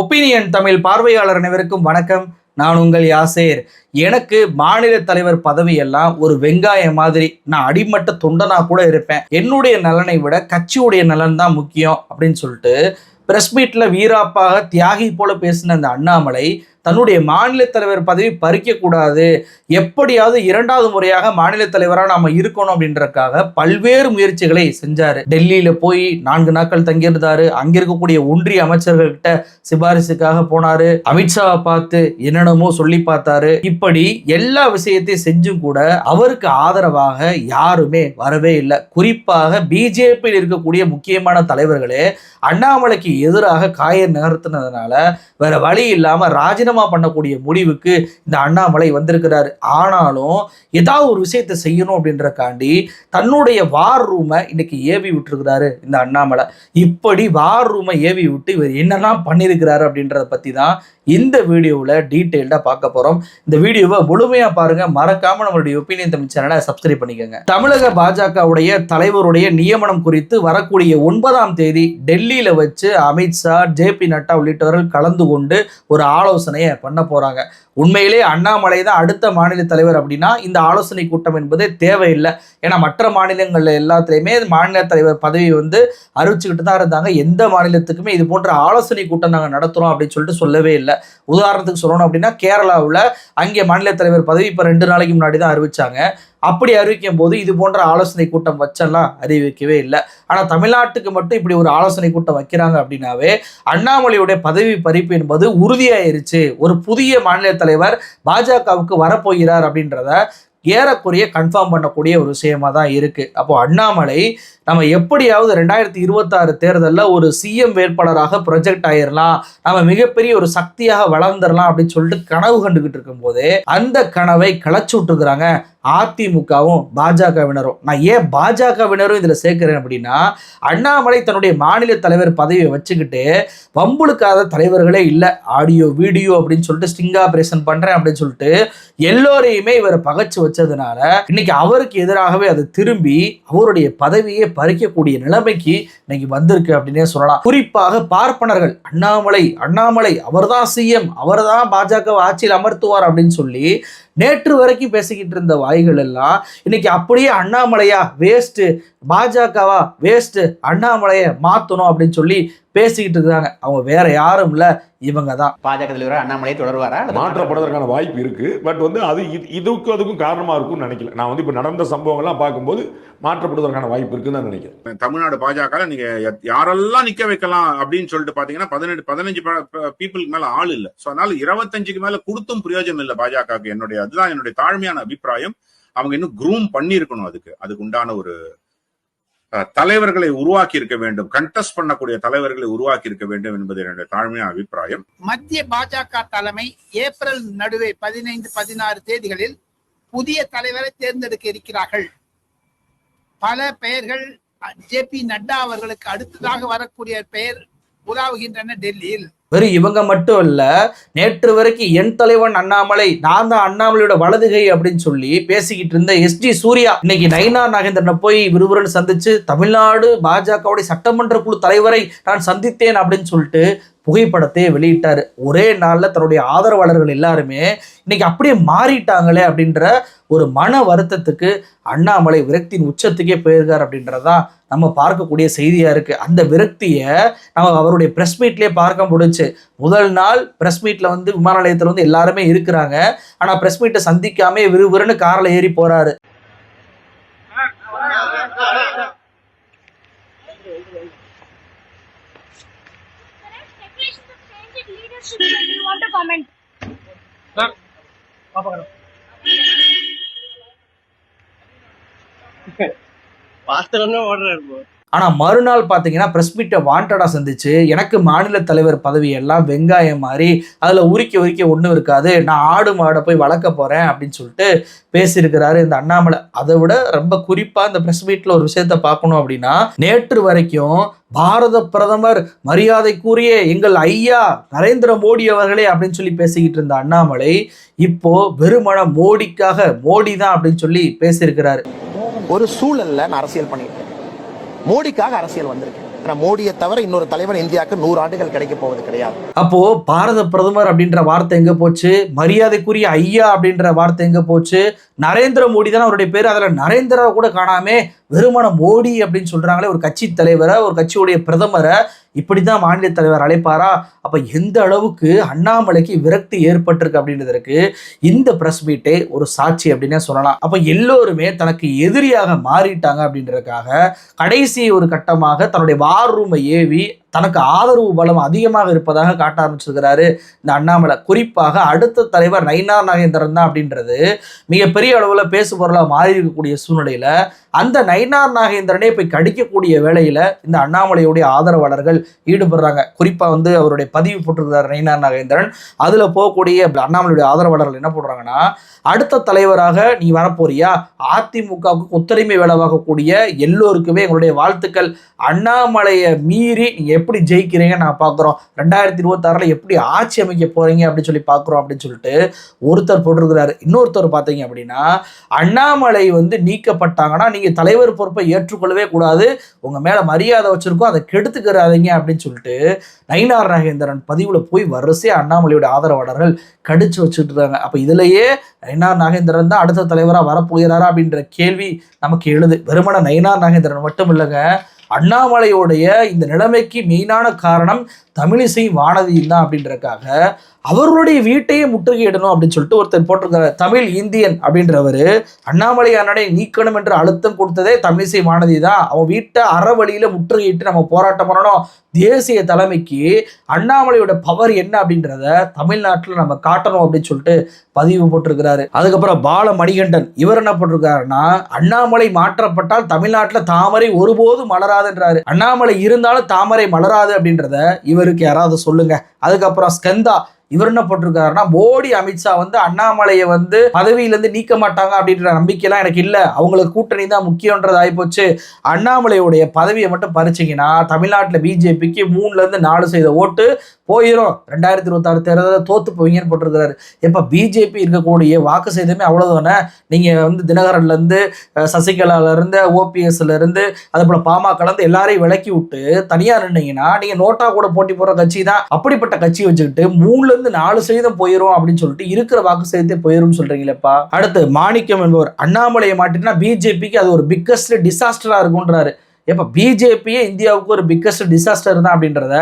Opinion Tamil பார்வையாளர் அனைவருக்கும் வணக்கம். நான் உங்கள் யாசேர். எனக்கு மாநில தலைவர் பதவி எல்லாம் ஒரு வெங்காயம் மாதிரி. நான் அடிமட்ட தொண்டனா கூட இருப்பேன். என்னுடைய நலனை விட கட்சியுடைய நலன் தான் முக்கியம் அப்படின்னு சொல்லிட்டு பிரஸ் மீட்ல வீராப்பாக தியாகி போல பேசின அந்த அண்ணாமலை தன்னுடைய மாநில தலைவர் பதவி பறிக்க கூடாது எப்படியாவது இரண்டாவது முறையாக மாநில தலைவராக நாம் இருக்கணும் அப்படின்றதுக்காக பல்வேறு முயற்சிகளை செஞ்சாரு. டெல்லியில் போய் நான்கு நாட்கள் தங்கியிருந்தாரு. அங்க இருக்கக்கூடிய ஒன்றிய அமைச்சர்கள்கிட்ட சிபாரிசுக்காக போனாரு. அமித்ஷாவை பார்த்து என்னென்னமோ சொல்லி பார்த்தாரு. இப்படி எல்லா விஷயத்தையும் செஞ்சும் கூட அவருக்கு ஆதரவாக யாருமே வரவே இல்லை. குறிப்பாக பிஜேபியில் இருக்கக்கூடிய முக்கியமான தலைவர்களே அண்ணாமலைக்கு எதிராக காய நகர்த்தினதுனால வேற வழி இல்லாம ராஜினாமா பண்ணக்கூடிய முடிவுக்கு இந்த அண்ணாமலை வந்திருக்கிறாரு. ஆனாலும் ஏதாவது ஒரு விஷயத்தை செய்யணும் அப்படின்றக்காண்டி தன்னுடைய வார் ரூமை இன்னைக்கு ஏவி விட்டுருக்கிறாரு இந்த அண்ணாமலை. இப்படி வார் ரூமை ஏவி விட்டு இவர் என்னெல்லாம் பண்ணியிருக்கிறாரு அப்படின்றத பற்றி தான் இந்த வீடியோவில் டீட்டெயில்டாக பார்க்க போகிறோம் இந்த வீடியோவை முழுமையாக பாருங்க. மறக்காமல் நம்மளுடைய ஒப்பீனியன் தமிழ் சேனலை சப்ஸ்கிரைப் பண்ணிக்கோங்க. தமிழக பாஜகவுடைய தலைவருடைய நியமனம் குறித்து வரக்கூடிய ஒன்பதாம் தேதி டெல்லியில் வச்சு அமித்ஷா ஜே பி நட்டா உள்ளிட்டவர்கள் கலந்து கொண்டு ஒரு ஆலோசனையை பண்ண போறாங்க. உண்மையிலே அண்ணாமலை தான் அடுத்த மாநில தலைவர் அப்படின்னா இந்த ஆலோசனை கூட்டம் என்பது தேவையில்லை. ஏன்னா மற்ற மாநிலங்கள் எல்லாத்துலேயுமே மாநில தலைவர் பதவி வந்து அறிவிச்சுக்கிட்டு தான் இருந்தாங்க. எந்த மாநிலத்துக்குமே இது போன்ற ஆலோசனை கூட்டம் நாங்கள் நடத்துகிறோம் அப்படின்னு சொல்லிட்டு சொல்லவே இல்லை. உதாரணத்துக்கு சொல்லணும் அப்படின்னா கேரளாவில் அங்கே மாநில தலைவர் பதவி இப்போ ரெண்டு நாளைக்கு முன்னாடி தான் அறிவிச்சாங்க. அப்படி அறிவிக்கும் போது இது போன்ற ஆலோசனை கூட்டம் வச்செல்லாம் அறிவிக்கவே இல்லை. ஆனால் தமிழ்நாட்டுக்கு மட்டும் இப்படி ஒரு ஆலோசனை கூட்டம் வைக்கிறாங்க அப்படின்னாவே அண்ணாமலையுடைய பதவி பறிப்பு என்பது உறுதியாயிருச்சு. ஒரு புதிய மாநில தலைவர் பாஜகவுக்கு வரப்போகிறார் அப்படின்றத ஏறக்குறைய கன்ஃபார்ம் பண்ணக்கூடிய ஒரு விஷயமா தான் இருக்கு. அப்போ அண்ணாமலை நம்ம எப்படியாவது ரெண்டாயிரத்தி இருபத்தாறு தேர்தலில் ஒரு சிஎம் வேட்பாளராக ப்ரொஜெக்ட் ஆயிரலாம் நம்ம மிகப்பெரிய ஒரு சக்தியாக வளர்ந்துடலாம் அப்படின்னு சொல்லிட்டு கனவு கண்டுகிட்டு இருக்கும்போது அந்த கனவை கிளச்சி விட்டுருக்குறாங்க. அதிமுகவும் பாஜகவினரும். நான் ஏன் பாஜகவினரும் இதில் சேர்க்கிறேன் அப்படின்னா அண்ணாமலை தன்னுடைய மாநில தலைவர் பதவியை வச்சுக்கிட்டு வம்புழுக்காத தலைவர்களே இல்லை. ஆடியோ வீடியோ அப்படின்னு சொல்லிட்டு ஸ்டிங் ஆப்ரேஷன் பண்ணுறேன் அப்படின்னு சொல்லிட்டு எல்லோரையுமே இவரை பகைச்சு வச்சதுனால இன்னைக்கு அவருக்கு எதிராகவே அது திரும்பி அவருடைய பதவியை பறிக்கக்கூடிய நிலைமைக்கு இன்னைக்கு வந்திருக்கு அப்படின்னே சொல்லலாம். குறிப்பாக பார்ப்பனர்கள் அண்ணாமலை அண்ணாமலை அவர்தான் சிஎம் அவர்தான் பாஜக ஆட்சியில் அமர்த்துவார் அப்படின்னு சொல்லி நேற்று வரைக்கும் பேசிக்கிட்டு இருந்த வாய்கள் எல்லாம் இன்னைக்கு அப்படியே அண்ணாமலையா வேஸ்ட்டு பாஜகவா வேஸ்ட்டு அண்ணாமலையை மாற்றணும் அப்படின்னு சொல்லி பேசிக்கிட்டு இருக்காங்க. அவங்க வேற யாரும் இல்லை இவங்க தான். பாஜக தலைவர் அண்ணாமலை தொடர்வாரா? மாற்றப்படுவதற்கான வாய்ப்பு இருக்கு. பட் வந்து அது இது- இதுக்கும் அதுக்கும் காரணமா இருக்கும்னு நினைக்கல. நான் வந்து இப்ப நடந்த சம்பவங்கள்லாம் பார்க்கும்போது மாற்றப்படுவதற்கான வாய்ப்பு இருக்குன்னு நான் நினைக்கிறேன். தமிழ்நாடு பாஜக நீங்க யாரெல்லாம் நிக்க வைக்கலாம் அப்படின்னு சொல்லிட்டு பாத்தீங்கன்னா பதினெட்டு பதினஞ்சு பீப்புளுக்கு மேல ஆள் இல்ல. சோ அதனால இருபத்தஞ்சுக்கு மேல கொடுத்தும் பிரயோஜனம் இல்ல பாஜகவுக்கு. என்னுடைய அதுதான் என்னுடைய தாழ்மையான அபிப்பிராயம். அவங்க இன்னும் குரூம் பண்ணியிருக்கணும் அதுக்கு. அதுக்கு உண்டான ஒரு தலைவர்களை உருவாக்கி இருக்க வேண்டும் கண்டெஸ்ட் பண்ணக்கூடிய தலைவர்களை உருவாக்கி இருக்க வேண்டும் என்பது என்னுடைய தாழ்மையான அபிப்பிராயம். மத்திய பாஜக தலைமை ஏப்ரல் நடுவே பதினைந்து பதினாறு தேதிகளில் புதிய தலைவரை தேர்ந்தெடுக்க இருக்கிறார்கள். பல பெயர்கள் ஜே பி நட்டா அவர்களுக்கு அடுத்ததாக வரக்கூடிய பெயர் உலாவுகின்றன டெல்லியில். வெறும் இவங்க மட்டும் இல்ல நேற்று வரைக்கும் என் தலைவன் அண்ணாமலை நான் தான் அண்ணாமலையோட வலதுகை அப்படின்னு சொல்லி பேசிக்கிட்டு இருந்த எஸ்டி சூர்யா இன்னைக்கு நைனா நாகேந்திரனை போய் விறுவிறுன்னு சந்திச்சு தமிழ்நாடு பாஜகவுடைய சட்டமன்ற குழு தலைவரை நான் சந்தித்தேன் அப்படின்னு சொல்லிட்டு புகைப்படத்தை வெளியிட்டார். ஒரே நாளில் தன்னுடைய ஆதரவாளர்கள் எல்லாருமே இன்னைக்கு அப்படியே மாறிட்டாங்களே அப்படின்ற ஒரு மன வருத்தத்துக்கு அண்ணாமலை விரக்தியின் உச்சத்துக்கே போயிருக்கார் அப்படின்றதான் நம்ம பார்க்கக்கூடிய செய்தியாக இருக்குது அந்த விரக்தியை நம்ம அவருடைய ப்ரெஸ் மீட்லேயே பார்க்க முடிஞ்சு. முதல் நாள் ப்ரெஸ் மீட்டில் வந்து விமான நிலையத்தில் வந்து எல்லாருமே இருக்கிறாங்க. ஆனால் ப்ரெஸ் மீட்டை சந்திக்காமே விறுவிறுன்னு காரில் ஏறி போகிறாரு In leadership. Do you want to comment? ஆனால் மறுநாள் பார்த்தீங்கன்னா பிரஸ் மீட்டை வாண்டடா சந்திச்சு எனக்கு மாநில தலைவர் பதவி எல்லாம் வெங்காயம் மாதிரி அதில் உரிக்க உரிக்க ஒன்றும் இருக்காது நான் ஆடு மாடை போய் வளர்க்க போகிறேன் அப்படின்னு சொல்லிட்டு பேசியிருக்கிறாரு இந்த அண்ணாமலை. அதை விட ரொம்ப குறிப்பாக இந்த பிரஸ் மீட்டில் ஒரு விஷயத்த பார்க்கணும் அப்படின்னா நேற்று வரைக்கும் பாரத பிரதமர் மரியாதைக்குரிய எங்கள் ஐயா நரேந்திர மோடி அவர்களே அப்படின்னு சொல்லி பேசிக்கிட்டு இருந்த அண்ணாமலை இப்போ வெறுமன மோடிக்காக மோடி தான் அப்படின்னு சொல்லி பேசியிருக்கிறாரு. ஒரு சூழல்ல நான் அரசியல் பண்ணியிருக்கேன் மோடிக்காக அரசியல் வந்திருக்கு. மோடியை தவிர இன்னொரு தலைவர் இந்தியாவுக்கு நூறு ஆண்டுகள் கிடைக்க போவது கிடையாது. அப்போ பாரத பிரதமர் அப்படின்ற வார்த்தை எங்க போச்சு? மரியாதைக்குரிய ஐயா அப்படின்ற வார்த்தை எங்க போச்சு? நரேந்திர மோடி தான் அவருடைய பேர்? அதுல நரேந்திரா கூட காணாமே வெறுமன மோடி அப்படின்னு சொல்றாங்களே ஒரு கட்சி தலைவரை ஒரு கட்சியுடைய பிரதமரை இப்படிதான் மாநில தலைவர் அழைப்பாரா? அப்ப எந்த அளவுக்கு அண்ணாமலைக்கு விரக்தி ஏற்பட்டிருக்கு அப்படின்றதற்கு இந்த பிரஸ் மீட்டே ஒரு சாட்சி அப்படின்னே சொல்லலாம். அப்ப எல்லோருமே தனக்கு எதிரியாக மாறிட்டாங்க அப்படின்றதுக்காக கடைசி ஒரு கட்டமாக தன்னுடைய வார் ரூமை ஏவி தனக்கு ஆதரவு பலம் அதிகமாக இருப்பதாக காட்ட ஆரம்பிச்சிருக்கிறாரு இந்த அண்ணாமலை. குறிப்பாக அடுத்த தலைவர் நயினார் நாகேந்திரன் தான் அப்படின்றது மிகப்பெரிய அளவில் பேசு பொருளாக மாறி இருக்கக்கூடிய சூழ்நிலையில் அந்த நயினார் நாகேந்திரனே போய் கடிக்கக்கூடிய வேலையில் இந்த அண்ணாமலையுடைய ஆதரவாளர்கள் ஈடுபடுறாங்க. குறிப்பாக வந்து அவருடைய பதிவு போட்டிருக்கிறார் நயினார் நாகேந்திரன். அதில் போகக்கூடிய அண்ணாமலையுடைய ஆதரவாளர்கள் என்ன போடுறாங்கன்னா அடுத்த தலைவராக நீ வரப்போறியா? அதிமுகவுக்கு ஒத்துழைமை வேலை வாங்கக்கூடிய எல்லோருக்குமே எங்களுடைய வாழ்த்துக்கள். அண்ணாமலையை மீறி நீங்க எப்படி ஜெயிக்கிறீங்க நான் பார்க்குறோம். ரெண்டாயிரத்தி இருபத்தாறில் எப்படி ஆட்சி அமைக்க போகிறீங்க அப்படின்னு சொல்லி பார்க்குறோம் அப்படின்னு சொல்லிட்டு ஒருத்தர் போட்டிருக்கிறாரு. இன்னொருத்தர் பார்த்தீங்க அப்படின்னா அண்ணாமலை வந்து நீக்கப்பட்டாங்கன்னா நீங்கள் தலைவர் பொறுப்பை ஏற்றுக்கொள்ளவே கூடாது. உங்கள் மேலே மரியாதை வச்சுருக்கோம். அதை கெடுத்துக்கிறாதீங்க அப்படின்னு சொல்லிட்டு நயினார் நாகேந்திரன் பதிவில் போய் வரிசையாக அண்ணாமலையோட ஆதரவாளர்கள் கடிச்சு வச்சுட்டு இருக்காங்க. அப்ப இதுலயே நயினார் நாகேந்திரன் தான் அடுத்த தலைவராக வரப்போகிறாரா அப்படின்ற கேள்வி நமக்கு எழுது. வெறுமன நயினார் நாகேந்திரன் மட்டும் இல்லைங்க அண்ணாமலையோடைய இந்த நிலைமைக்கு மெயினான காரணம் தமிழிசை வானதியில் தான் அப்படின்றதுக்காக அவர்களுடைய வீட்டையே முற்றுகையிடணும் அப்படின்னு சொல்லிட்டு ஒருத்தர் போட்டிருக்காரு. தமிழ் இந்தியன் அப்படின்றவர். அண்ணாமலை அண்ணனை நீக்கணும் என்று அழுத்தம் கொடுத்ததே தமிழிசை வானதி தான். அவன் வீட்டை அறவழியில் முற்றுகையிட்டு நம்ம போராட்டம் பண்ணணும். தேசிய தலைமைக்கு அண்ணாமலையோட பவர் என்ன அப்படின்றத தமிழ்நாட்டில் நம்ம காட்டணும் அப்படின்னு சொல்லிட்டு பதிவு போட்டிருக்கிறாரு. அதுக்கப்புறம் பால மணிகண்டன் இவர் என்ன போட்டிருக்காருன்னா அண்ணாமலை மாற்றப்பட்டால் தமிழ்நாட்டில் தாமரை ஒருபோதும் மலரா மலராதுன்றாரு. அண்ணாமலை இருந்தாலும் தாமரை மலராது அப்படின்றத இவருக்கு யாராவது சொல்லுங்க. அதுக்கப்புறம் ஸ்கந்தா இவர் என்ன போட்டிருக்காருன்னா மோடி அமித்ஷா வந்து அண்ணாமலையை வந்து பதவியிலேருந்து நீக்க மாட்டாங்க அப்படின்ற நம்பிக்கைலாம் எனக்கு இல்லை. அவங்களுக்கு கூட்டணி தான் முக்கியன்றது ஆகிப்போச்சு அண்ணாமலையுடைய பதவியை மட்டும் பறிச்சிங்கன்னா தமிழ்நாட்டில் பிஜேபிக்கு மூணுலேருந்து நாலு செய்த ஓட்டு போயிடும் ரெண்டாயிரத்தி இருபத்தாறு தேர்தலில் தோத்து போவீங்கன்னு போட்டிருக்கிறாரு எப்போ பிஜேபி இருக்கக்கூடிய வாக்கு செய்தமே அவ்வளோதானே நீங்கள் வந்து தினகரன்லேருந்து சசிகலாலேருந்து ஓபிஎஸ்லேருந்து அதே போல் பாமகலேருந்து எல்லாரையும் விலக்கி விட்டு தனியாக நின்றீங்கன்னா நீங்கள் நோட்டா கூட போட்டி போடுற கட்சி தான். அப்படிப்பட்ட கட்சி வச்சுக்கிட்டு இருந்து நாலு சதவீதம் போயிடும் அப்படின்னு சொல்லிட்டு இருக்கிற வாக்கு சதவீதத்தை போயிடும் சொல்றீங்களேப்பா. அடுத்து மாணிக்கம் என்பவர் அண்ணாமலையை மாட்டினா பிஜேபிக்கு அது ஒரு பிக்கஸ்ட் டிசாஸ்டரா இருக்குன்றாரு எப்போ பிஜேபியே இந்தியாவுக்கு ஒரு பிக்கஸ்ட் டிசாஸ்டர் தான் அப்படின்றத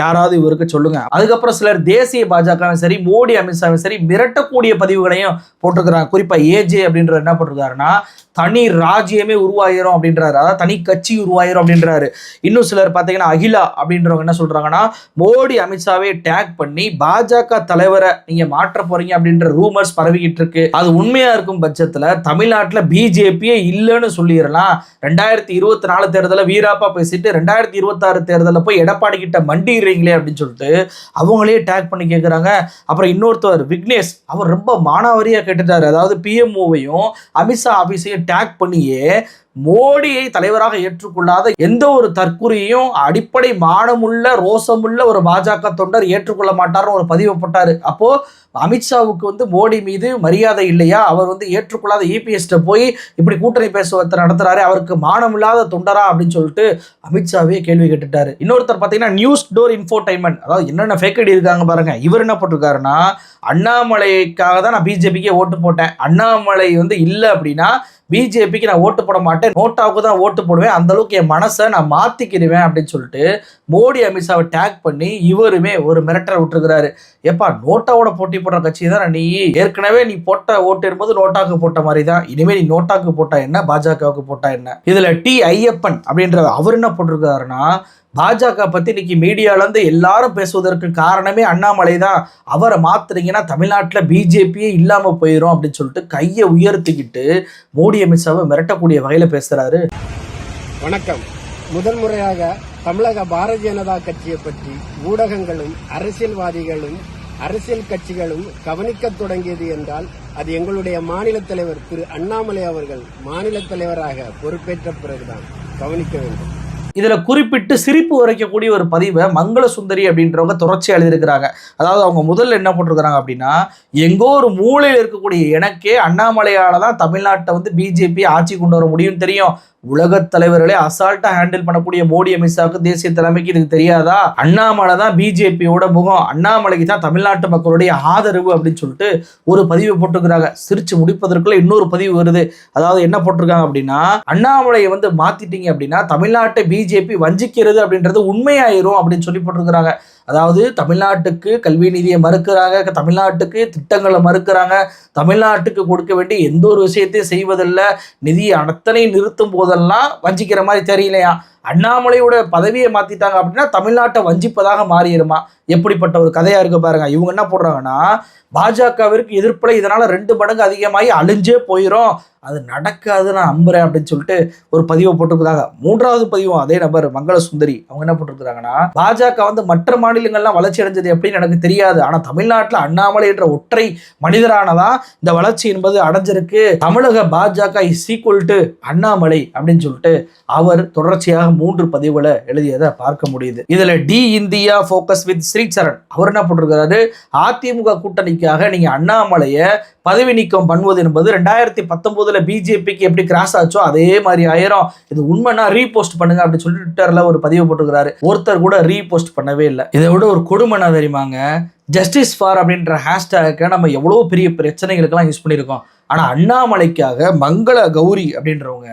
யாராவது இவருக்கு சொல்லுங்க. அதுக்கப்புறம் சிலர் தேசிய பாஜகவும் சரி மோடி அமித்ஷாவும் சரி மிரட்டக்கூடிய பதிவுகளையும் போட்டிருக்கிறாங்க. குறிப்பாக ஏஜே அப்படின்ற என்ன போட்டிருக்காருன்னா தனி ராஜ்யமே உருவாயிரும் அப்படின்றாரு. அதாவது தனி கட்சி உருவாயிரும் அப்படின்றாரு. இன்னும் சிலர் பார்த்தீங்கன்னா அகிலா அப்படின்றவங்க என்ன சொல்றாங்கன்னா மோடி அமித்ஷாவே டேக் பண்ணி பாஜக தலைவரை நீங்க மாற்ற போறீங்க அப்படின்ற ரூமர்ஸ் பரவிக்கிட்டு இருக்கு. அது உண்மையா இருக்கும் பட்சத்தில் தமிழ்நாட்டில் பிஜேபியே இல்லைன்னு சொல்லிடலாம். ரெண்டாயிரத்தி இருபத்தி நாலு தேர்தல் தேர்தலை வீராப்பா பேசிட்டு ரெண்டாயிரத்தி இருபத்தாறு தேர்தலில் போய் எடப்பாடி கிட்ட மண்டிடுறீங்களே அப்படின்னு சொல்லிட்டு அவங்களே டேக் பண்ணி கேட்குறாங்க அப்புறம் இன்னொருத்தவர் விக்னேஷ் அவர் ரொம்ப மானாவரியாக கேட்டுட்டார். அதாவது பிஎம்ஓவையும் அமித்ஷா ஆஃபீஸையும் டேக் பண்ணியே மோடியை தலைவராக ஏற்றுக்கொள்ளாத எந்த ஒரு தற்குறியையும் அடிப்படை மானமுள்ள ரோசமுள்ள ஒரு பாஜக தொண்டர் ஏற்றுக்கொள்ள மாட்டார்னு ஒரு பதிவு போட்டாரு. அப்போ அமித்ஷாவுக்கு வந்து மோடி மீது மரியாதை இல்லையா? அவர் வந்து ஏற்றுக்கொள்ளாத இபிஎஸ்ட போய் இப்படி கூட்டணி பேசுவத்தை நடத்துறாரு அவருக்கு மானமில்லாத தொண்டரா அப்படின்னு சொல்லிட்டு அமித்ஷாவே கேள்வி கேட்டுட்டாரு. இன்னொருத்தர் பார்த்தீங்கன்னா நியூஸ் டோர் இன்ஃபோடைன்மெண்ட் அதாவது என்னென்ன ஃபேக் ஐடி இருக்காங்க பாருங்க. இவர் என்ன போட்டிருக்காருன்னா அண்ணாமலைக்காக தான் நான் பிஜேபிக்கே ஓட்டு போட்டேன். அண்ணாமலை வந்து இல்லை அப்படின்னா பிஜேபிக்கு நான் ஓட்டு போட மாட்டேன். நோட்டாவுக்கு தான் ஓட்டு போடுவேன். அந்த அளவுக்கு என் மனசை நான் மாத்திக்கிடுவேன் அப்படின்னு சொல்லிட்டு மோடி அமித்ஷாவை டேக் பண்ணி இவருமே ஒரு மிரட்டல் விட்டுருக்கிறாரு. எப்பா நோட்டாவோட போட்டி போடுற கட்சி தான் நீ? ஏற்கனவே நீ போட்ட ஓட்டு இருக்கும்போது நோட்டாக்கு போட்ட மாதிரி தான். இனிமேல் நீ நோட்டாக்கு போட்டா என்ன? பாஜகவுக்கு போட்டா என்ன? இதுல டி ஐயப்பன் அப்படின்ற அவர் என்ன போட்டிருக்காருன்னா பாஜக பத்தி இன்னைக்கு மீடியால இருந்து எல்லாரும் பேசுவதற்கு காரணமே அண்ணாமலை தான். அவரை மாத்துறீங்கன்னா தமிழ்நாட்டில் பிஜேபியே இல்லாம போயிடும் அப்படின்னு சொல்லிட்டு கையை உயர்த்திக்கிட்டு மோடி அமித்ஷாவை மிரட்டக்கூடிய வகையில பேசுறாரு. வணக்கம். முதல் முறையாக தமிழக பாரதிய ஜனதா கட்சியை பற்றி ஊடகங்களும் அரசியல்வாதிகளும் அரசியல் கட்சிகளும் கவனிக்கத் தொடங்கியது என்றால் அது எங்களுடைய மாநில தலைவர் திரு அண்ணாமலை அவர்கள் மாநில தலைவராக பொறுப்பேற்ற பிறகுதான். கவனிக்க வேண்டும். இதுல குறிப்பிட்டு சிரிப்பு உரைக்கக்கூடிய ஒரு பதிவை மங்கள சுந்தரி அப்படின்றவங்க தொடர்ச்சி எழுதியிருக்கிறாங்க. அதாவது அவங்க முதல்ல என்ன போட்டிருக்கிறாங்க அப்படின்னா எங்கோ ஒரு மூலையில் இருக்கக்கூடிய எனக்கே அண்ணாமலையால தான் தமிழ்நாட்டை வந்து பிஜேபி ஆட்சி கொண்டு வர முடியும்னு தெரியும். உலகத் தலைவர்களே அசால்ட்டா ஹேண்டில் பண்ணக்கூடிய மோடி அமித்ஷாவுக்கு தேசிய தலைமைக்கு இதுக்கு தெரியாதா? அண்ணாமலை தான் பிஜேபியோட முகம். அண்ணாமலைக்கு தான் தமிழ்நாட்டு மக்களுடைய ஆதரவு அப்படின்னு சொல்லிட்டு ஒரு பதிவு போட்டுக்கிறாங்க சிரிச்சு முடிப்பதற்குள்ள இன்னொரு பதிவு வருது. அதாவது என்ன போட்டிருக்காங்க அப்படின்னா அண்ணாமலையை வந்து மாத்திட்டீங்க அப்படின்னா தமிழ்நாட்டை பிஜேபி வஞ்சிக்கிறது அப்படின்றது உண்மையாயிரும் அப்படின்னு சொல்லி போட்டிருக்கிறாங்க. அதாவது தமிழ்நாட்டுக்கு கல்வி நிதியை மறுக்கிறாங்க தமிழ்நாட்டுக்கு திட்டங்களை மறுக்கிறாங்க தமிழ்நாட்டுக்கு கொடுக்க வேண்டிய எந்த ஒரு விஷயத்தையும் செய்வதில்லை நிதியை அத்தனை நிறுத்தும் போதெல்லாம் வஞ்சிக்கிற மாதிரி தெரியலையா? அண்ணாமலையோட பதவியை மாத்திட்டாங்க அப்படின்னா தமிழ்நாட்டை வஞ்சிப்பதாக மாறிடுமா? எப்படிப்பட்ட ஒரு கதையா இருக்கு பாருங்க. இவங்க என்ன போடுறாங்கன்னா பாஜகவிற்கு எதிர்ப்புல இதனால ரெண்டு மடங்கு அதிகமாகி அழிஞ்சே போயிடும் அது நடக்காது நான் நம்புறேன் அப்படின்னு சொல்லிட்டு ஒரு பதிவை போட்டிருக்கிறாங்க. மூன்றாவது பதிவும் அதே நபர் மங்கள சுந்தரி அவங்க என்ன போட்டிருக்கிறாங்கன்னா பாஜக வந்து மற்ற மாநிலங்கள்லாம் வளர்ச்சி அடைஞ்சது எப்படின்னு எனக்கு தெரியாது. ஆனா தமிழ்நாட்டில் அண்ணாமலை என்ற ஒற்றை மனிதரானதான் இந்த வளர்ச்சி என்பது அடைஞ்சிருக்கு. தமிழக பாஜக இஸ் ஈக்குவல் டு அண்ணாமலை அப்படின்னு சொல்லிட்டு அவர் தொடர்ச்சியாக மூன்று பதிவுகளை எழுதியதை பார்க்க முடியுது. இதுல the India focus with Sricharan. அவர் என்ன போட்டிருக்கிறாரு? அதிமுக கூட்டணிக்காக நீங்க அண்ணாமலையை பதவி நீக்கம் பண்ணுவது என்பது ரெண்டாயிரத்தி பத்தொன்பதுல பிஜேபிக்கு எப்படி கிராஸ் ஆச்சோ அதே மாதிரி ஆயிரும். இது உண்மைனா ரீபோஸ்ட் பண்ணுங்க அப்படின்னு சொல்லி ட்விட்டர்ல ஒரு பதிவு போட்டுக்கிறாரு ஒருத்தர் கூட ரீபோஸ்ட் பண்ணவே இல்லை. இதை விட ஒரு கொடுமைனா தெரியுமாங்க? ஜஸ்டிஸ் ஃபார் அப்படின்ற ஹேஷ்டேக்கை நம்ம எவ்வளோ பெரிய பிரச்சனைகளுக்கெல்லாம் யூஸ் பண்ணியிருக்கோம். ஆனால் அண்ணாமலைக்காக மங்கள கௌரி அப்படின்றவங்க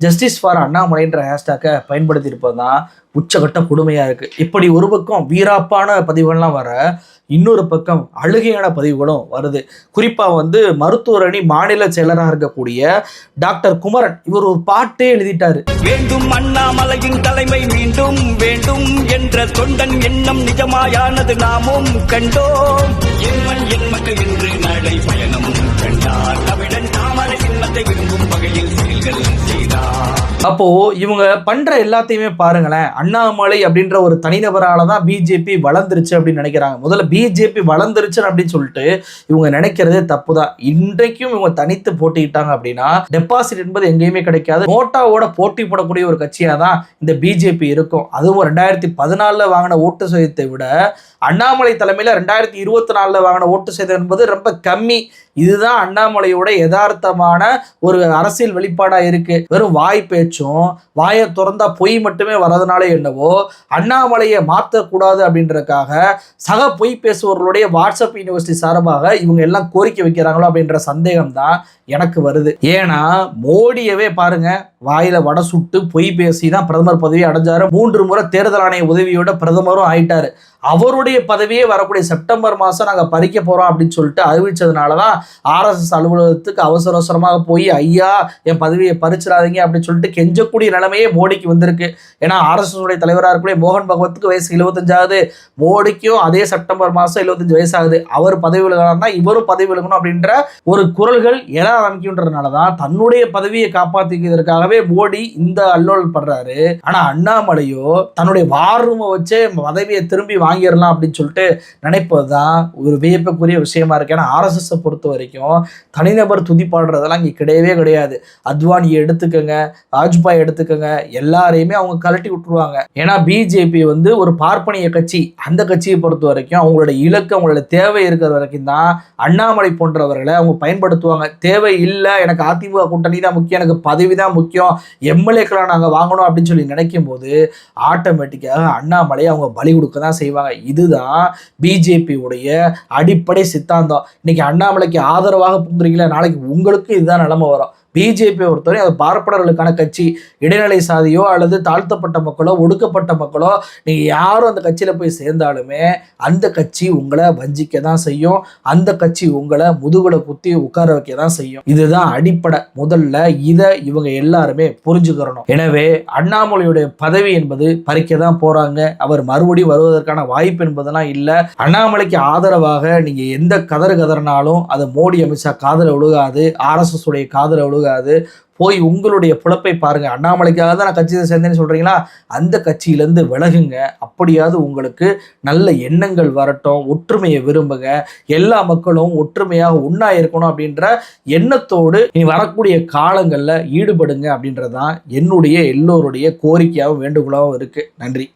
ஜஸ்டிஸ் ஃபார் அண்ணாமலைன்ற ஹேஷ்டாக்கை பயன்படுத்தி இருப்பது தான் உச்சகட்ட கொடுமையாக இருக்குது இப்படி ஒரு பக்கம் வீராப்பான பதிவுகள்லாம் வர இன்னொரு பக்கம் அழுகையான பதிவுகளும் வருது. குறிப்பாக வந்து மருத்துவரணி மாநில செயலராக இருக்கக்கூடிய டாக்டர் குமரன் இவர் ஒரு பாட்டே எழுதிட்டாரு. வேண்டும் அண்ணாமலையின் தலைமை மீண்டும் வேண்டும் என்ற தொண்டன் எண்ணம் நிஜமாயானது நாமும் கண்டோம். என் மக்கள் என்று நடை பயணம் கண்டார். தமிழன் தாமரை சின்னத்தை விரும்பும் வகையில் செயல்கள் செய்தார். அப்போ இவங்க பண்ற எல்லாத்தையுமே பாருங்களேன். அண்ணாமலை அப்படின்ற ஒரு தனிநபரால தான் பிஜேபி வளர்ந்துருச்சு அப்படின்னு நினைக்கிறாங்க. முதல்ல பிஜேபி வளர்ந்துருச்சு அப்படின்னு சொல்லிட்டு இவங்க நினைக்கிறதே தப்பு தான் இன்றைக்கும் இவங்க தனித்து போட்டிக்கிட்டாங்க அப்படின்னா டெபாசிட் என்பது எங்கேயுமே கிடைக்காது. நோட்டாவோட போட்டி போடக்கூடிய ஒரு கட்சியாக தான் இந்த பிஜேபி இருக்கும். அதுவும் ரெண்டாயிரத்தி பதினாலில் வாங்கின ஓட்டு சதவீதத்தை விட அண்ணாமலை தலைமையில் ரெண்டாயிரத்தி இருபத்தி நாலில் வாங்கின ஓட்டு சதவீதம் என்பது ரொம்ப கம்மி. இதுதான் அண்ணாமலையோட யதார்த்தமான ஒரு அரசியல் வெளிப்பாடாக இருக்குது வெறும் வாய் பேச்சும் வாயை திறந்தா பொய் மட்டுமே வரதுனால என்னவோ அண்ணாமலையை மாற்றக்கூடாது அப்படின்றதுக்காக சக பொய் பேசுபவர்களுடைய வாட்ஸ்அப் யூனிவர்சிட்டி சார்பாக இவங்க எல்லாம் கோரிக்கை வைக்கிறாங்களோ அப்படின்ற சந்தேகம் தான் எனக்கு வருது. ஏன்னா மோடியவே பாருங்க வாயில வடை சுட்டு பொய் பேசி தான் பிரதமர் பதவி அடைஞ்சாரு. மூன்று முறை தேர்தல் ஆணைய உதவியோட பிரதமரும் ஆயிட்டாரு. அவருடைய பதவியே வரக்கூடிய செப்டம்பர் மாதம் நாங்கள் பறிக்க போகிறோம் அப்படின்னு சொல்லிட்டு அறிவித்ததுனால தான் ஆர்எஸ்எஸ் அலுவலகத்துக்கு அவசர அவசரமாக போய் ஐயா என் பதவியை பறிச்சிடாதீங்க அப்படின்னு சொல்லிட்டு கெஞ்சக்கூடிய நிலைமையே மோடிக்கு வந்திருக்கு. ஏன்னா ஆர்எஸ்எஸ்சுடைய தலைவராக இருக்கக்கூடிய மோகன் பகவத்துக்கு வயசு எழுபத்தஞ்சாவது மோடிக்கும் அதே செப்டம்பர் மாதம் எழுபத்தஞ்சு வயசாகுது. அவர் பதவி விலகலாம் இவரும் பதவி விலகணும் அப்படின்ற ஒரு குரல்கள் எழ ஆரம்பிக்கின்றதுனால தான் தன்னுடைய பதவியை காப்பாற்றிக்கிறதுக்காகவே மோடி இந்த அல்லோல் படுறாரு. ஆனால் அண்ணாமலையோ தன்னுடைய வார் ரூமை வச்சே பதவியை திரும்பி வாங்கிடலாம் அப்படின்னு சொல்லிட்டு நினைப்பது தான் ஒரு வியப்புக்குரிய விஷயமா இருக்கு. ஏன்னா ஆர்எஸ்எஸ்ஸை பொறுத்த வரைக்கும் தனிநபர் துதிப்பாடுறதெல்லாம் இங்கே கிடையவே கிடையாது. அத்வானியை எடுத்துக்கோங்க வாஜ்பாய் எடுத்துக்கோங்க எல்லாரையுமே அவங்க கழட்டி விட்டுருவாங்க. ஏன்னா பிஜேபி வந்து ஒரு பார்ப்பனிய கட்சி. அந்த கட்சியை பொறுத்த வரைக்கும் அவங்களோட இலக்கு அவங்களோட தேவை இருக்கிற வரைக்கும் தான் அண்ணாமலை போன்றவர்களை அவங்க பயன்படுத்துவாங்க. தேவை இல்லை எனக்கு அதிமுக கூட்டணி தான் முக்கியம் எனக்கு பதவி தான் முக்கியம் எம்எல்ஏக்கெல்லாம் நாங்கள் வாங்கணும் அப்படின்னு சொல்லி நினைக்கும் போது ஆட்டோமேட்டிக்காக அண்ணாமலை அவங்க பலி கொடுக்க தான் செய்வாங்க. இதுதான் பிஜேபி உடைய அடிப்படை சித்தாந்தம். இன்னைக்கு அண்ணாமலைக்கு ஆதரவாக புங்குறீங்களா நாளைக்கு உங்களுக்கு இதுதான் நிலைமை வரும். பிஜேபி பொறுத்தவரை அது பார்ப்பனர்களுக்கான கட்சி. இடைநிலை சாதியோ அல்லது தாழ்த்தப்பட்ட மக்களோ ஒடுக்கப்பட்ட மக்களோ நீங்கள் யாரும் அந்த கட்சியில் போய் சேர்ந்தாலுமே அந்த கட்சி உங்களை வஞ்சிக்க தான் செய்யும். அந்த கட்சி உங்களை முதுகுல குத்தி உட்கார வைக்க தான் செய்யும். இதுதான் அடிப்படை. முதல்ல இதை இவங்க எல்லாருமே புரிஞ்சுக்கிறணும். எனவே அண்ணாமலையுடைய பதவி என்பது பறிக்க தான் போறாங்க. அவர் மறுபடியும் வருவதற்கான வாய்ப்பு என்பதெல்லாம் இல்லை. அண்ணாமலைக்கு ஆதரவாக நீங்க எந்த கதறு கதறினாலும் அது மோடி அமித்ஷா காதல ஒழுகாது ஆர்எஸ்எஸ் உடைய காதல போகாது. போய் உங்களுடைய பிழப்பை பாருங்கள் அண்ணாமலைக்காக தான் நான் கட்சியில் சேர்ந்தேன்னு சொல்கிறீங்களா அந்த கட்சியிலேருந்து விலகுங்க. அப்படியாவது உங்களுக்கு நல்ல எண்ணங்கள் வரட்டும். ஒற்றுமையை விரும்புங்க. எல்லா மக்களும் ஒற்றுமையாக ஒன்றா இருக்கணும் அப்படின்ற எண்ணத்தோடு நீ வரக்கூடிய காலங்களில் ஈடுபடுங்க அப்படின்றது தான் என்னுடைய எல்லோருடைய கோரிக்கையாகவும் வேண்டுகோளாகவும் இருக்குது நன்றி.